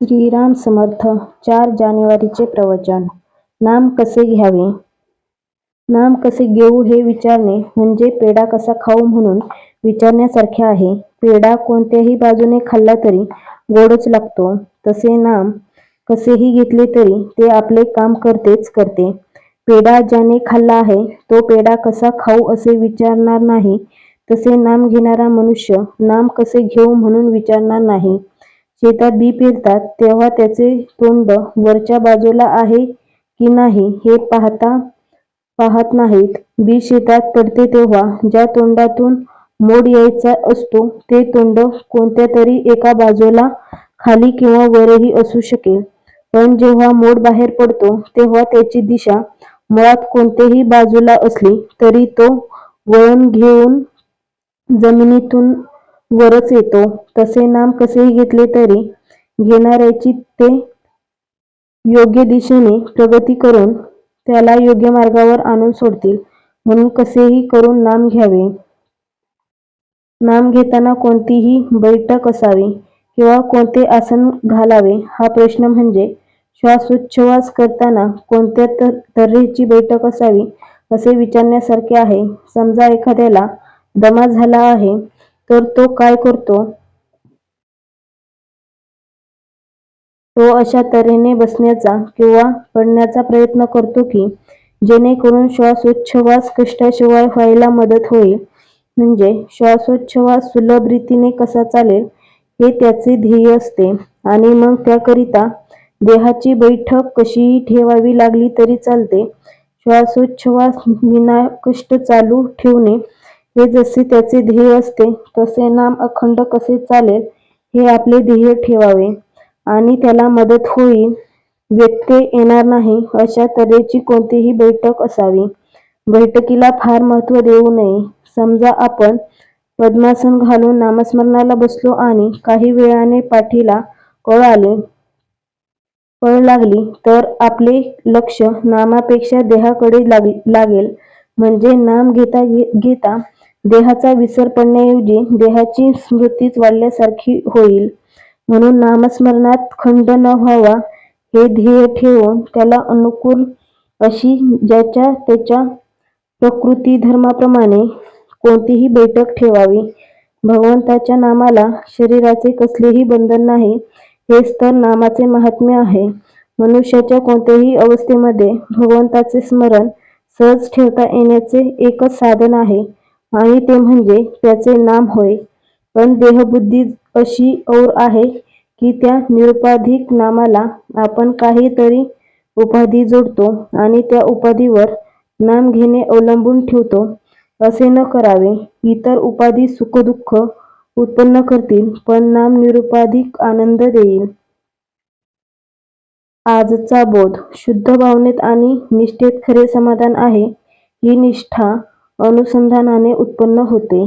श्रीराम समर्थ चार जानेवारीचे प्रवचन. नाम कसे घ्यावे? नाम कसे घेऊ हे विचारणे म्हणजे पेढा कसा खाऊ म्हणून विचारण्यासारखे आहे. पेढा कोणत्याही बाजूने खाल्ला तरी गोडच लागतो. तसे नाम कसेही घेतले तरी ते आपले काम करतेच करते. पेढा ज्याने खाल्ला आहे तो पेढा कसा खाऊ असे विचारणार नाही. तसे नाम घेणारा मनुष्य नाम कसे घेऊ म्हणून विचारणार नाही. शेतात बी पेरतात तेव्हा त्याचे तोंड वरच्या बाजूला आहे की नाही हे पाहता पाहत नाहीत. बी शेतात पडते तेव्हा ज्या तोंडातून मोड यायचा असतो ते तोंड कोणत्या तरी एका बाजूला खाली किंवा वरही असू शकेल. पण जेव्हा मोड बाहेर पडतो तेव्हा त्याची दिशा मुळात कोणत्याही बाजूला असली तरी तो वळण घेऊन जमिनीतून वरच येतो. तसे नाम कसेही घेतले तरी घेणाऱ्याची ते योग्य दिशेने प्रगती करून त्याला योग्य मार्गावर आणून सोडतील. म्हणून कसेही करून नाम घ्यावे. नाम घेताना कोणतीही बैठक असावी किंवा कोणते आसन घालावे हा प्रश्न म्हणजे श्वासोच्छवास करताना कोणत्या तऱ्हेची बैठक असावी असे विचारण्यासारखे आहे. समजा एखाद्याला दमा झाला आहे. तर तो काय करतो? तो अशा तऱ्हेने बसण्याचा किंवा पडण्याचा प्रयत्न करतो की जेणेकरून श्वासोच्छवास कष्टाशिवाय व्हायला मदत होईल. म्हणजे श्वासोच्छवास सुलभ रीतीने कसा चालेल हे त्याचे ध्येय असते. आणि मग त्याकरिता देहाची बैठक कशीही ठेवावी लागली तरी चालते. श्वासोच्छवास विना कष्ट चालू ठेवणे हे जसे त्याचे ध्येय असते तसे नाम अखंड कसे चालेल हे आपले ध्येय ठेवावे. आणि त्याला मदत होईल व्यत्यय येणार नाही अशा तऱ्हेची कोणतीही बैठक असावी. बैठकीला फार महत्त्व देऊ नये. समजा आपण पद्मासन घालून नामस्मरणाला बसलो आणि काही वेळाने पाठीला कळ आले कळ लागली तर आपले लक्ष नामापेक्षा देहाकडे लागेल. म्हणजे नाम घेता घेता देहाचा विसर पडण्याऐवजी देहाची स्मृतीच वाढल्यासारखी होईल. म्हणून नामस्मरणात खंड न व्हावा हे ध्येय ठेवून त्याला अनुकूल अशी ज्याच्या त्याच्या प्रकृती धर्माप्रमाणे कोणतीही बैठक ठेवावी. भगवंताच्या नामाला शरीराचे कसलेही बंधन नाही हेच तर नामाचे महात्म्य आहे. मनुष्याच्या कोणत्याही अवस्थेमध्ये भगवंताचे स्मरण सहज ठेवता येण्याचे एकच साधन आहे. आणि ते म्हणजे त्याचे नाम होय. पण देहबुद्धी अशी और आहे की त्या निरुपाधिक नामाला आपण काहीतरी उपाधी जोडतो आणि त्या उपाधीवर नाम घेणे अवलंबून ठेवतो असे न करावे. इतर उपाधी सुखदुःख उत्पन्न करतील पण नाम निरुपाधिक आनंद देईल. आजचा बोध शुद्ध भावनेत आणि निष्ठेत खरे समाधान आहे. ही निष्ठा अनुसंधानाने उत्पन्न होते.